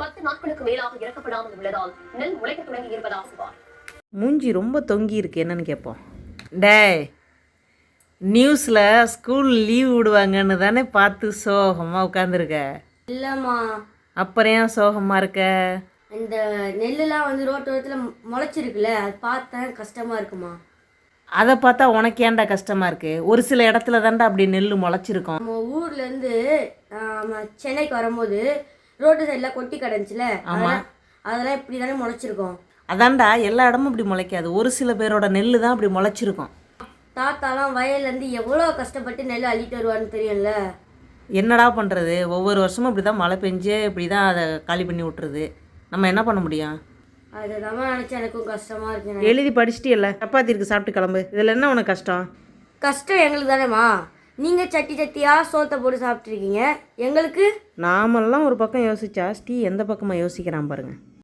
பத்து நாட்களுக்கு மேலாக இறக்கப்படாமல் உள்ளதால் நெல் முளைக்க தொடங்கி இருப்பதாக புகார் மூஞ்சி ரொம்ப தொங்கி இருக்கு என்னன்னு கேட்போம். டேய் நியூஸில் ஸ்கூல் லீவ் விடுவாங்கன்னு தானே பார்த்து சோகமாக உட்காந்துருக்க இல்லைம்மா. அப்புறம் ஏன் சோகமாக இருக்க? இந்த நெல்லுலாம் வந்து ரோட்டோரத்தில் முளைச்சிருக்குல்ல அது பார்த்தேன் கஷ்டமாக இருக்குமா? அதை பார்த்தா உனக்கு ஏன்டா கஷ்டமாக இருக்குது ஒரு சில இடத்துல தான்டா அப்படி நெல் முளைச்சிருக்கும். நம்ம ஊர்லேருந்து சென்னைக்கு வரும்போது ரோட்டு சைடில் கொட்டி கிடந்துச்சுல அதெல்லாம் அதெல்லாம் இப்படி தானே முளைச்சிருக்கோம். அதான்டா எல்லா இடமும் இப்படி முளைக்காது. ஒரு சில பேரோட நெல் தான் அப்படி முளைச்சிருக்கும். தாத்தாலாம் வயல்லேருந்து எவ்வளோ கஷ்டப்பட்டு நெல் அள்ளிட்டு வருவான்னு தெரியும்ல. என்னடா பண்ணுறது ஒவ்வொரு வருஷமும் இப்படி தான் மழை பெஞ்சு இப்படி தான் அதை காலி பண்ணி விட்டுருது நம்ம என்ன பண்ண முடியும்? அதை தான் நினச்சா எனக்கும் கஷ்டமாக இருக்கு எழுதி படிச்சுட்டு இல்லை சப்பாத்தி இருக்கு சாப்பிட்டு கிளம்பு. இதில் என்ன உனக்கு கஷ்டம்? கஷ்டம் எங்களுக்கு தானேம்மா. நீங்கள் சட்டி சட்டியாக சோத்தை போட்டு சாப்பிட்ருக்கீங்க எங்களுக்கு? நாமெல்லாம் ஒரு பக்கம் யோசிச்சா ஸ்ரீ எந்த பக்கமாக யோசிக்கிறான் பாருங்கள்